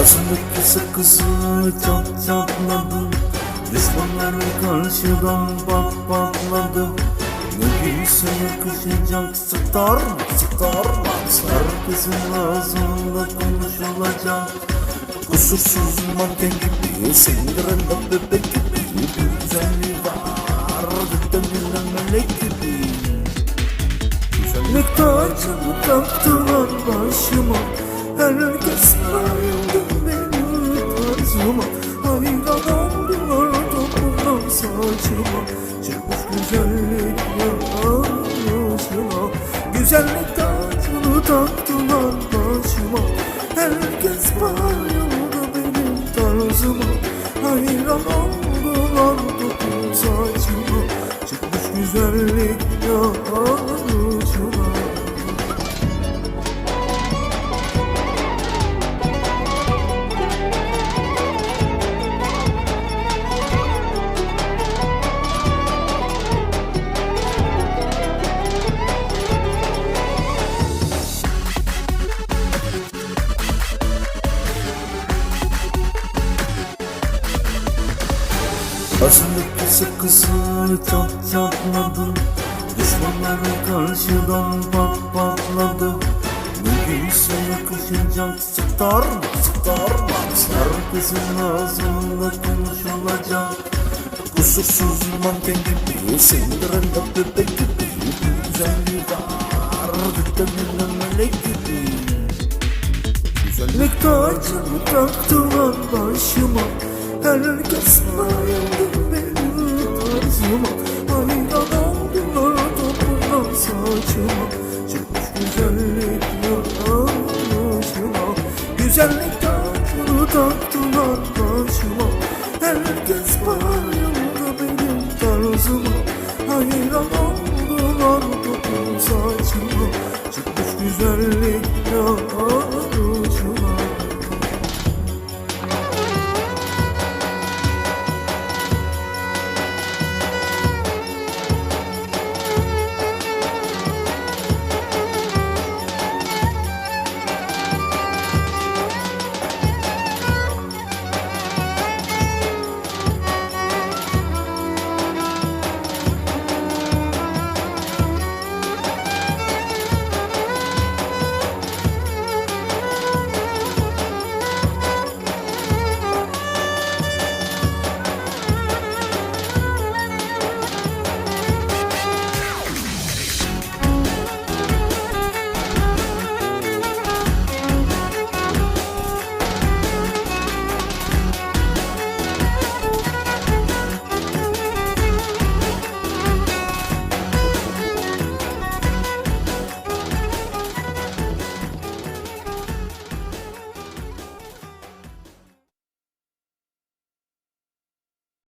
Ağzındaki sakızı çat çatladı Düşmanlara karşıdan pat patladı Ne giyse yakışacak Sıktar mı sıktar mı Herkesin ağzında konuşulacak. Kusursuz manken gibi Sindirende bebek gibi. Bir güzelliği var Dükkanıyla melek gibi. Güzellik tacını taktılar başıma Herkes bayıldı benim tarzıma Hayran oldular topundan saçıma. Çıkmış güzellik yanışıma Güzellik tacını taktılar başıma. Herkes bayıldı benim tarzıma. Hayran oldular topun saçıma. Çıkmış güzellik yanışıma Ağzındaki sakızı çat çatladı Düşmanlara karşıdan pat patladı giyse yakışacak Sıktar sıktar Herkesin ağzında konuşulacak Kusursuz manken gibi Sindirende bebek gibi güzelliği var Dükkanıyla melek gibi Güzellik tacını taktılar başıma Herkes bayıldı Güzellik tacını taktılar başıma Herkes bayıldı